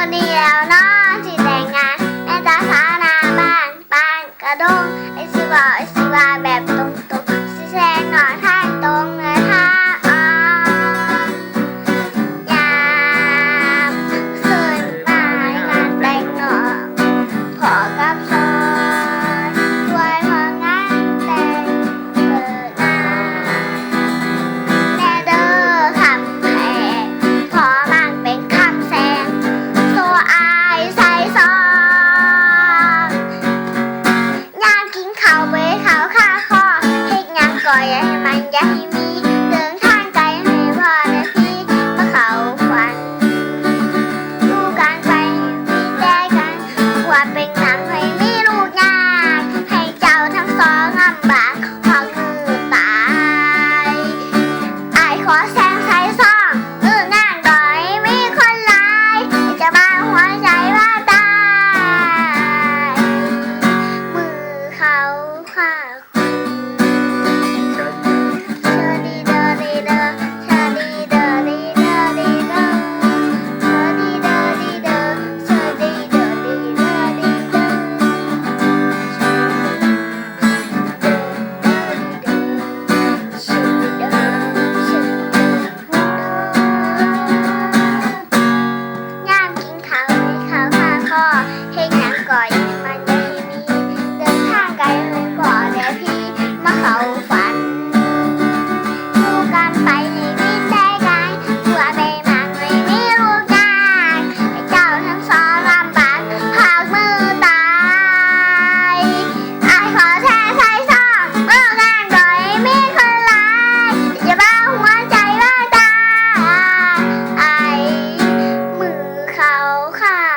อเดียวน้องที่แต่งงานแม่ตาสานาบ้านบ้านกระดงไอ้สบอไอ้ ใส่ซองงานกินข้าวเขาข้าคอเฮ็งานก่ออย่าใมันอย่าให้มีเดินทางไกลให้พ่อและพี่มาเขาฝันดูกันไปได้กันว่าเป็น 好。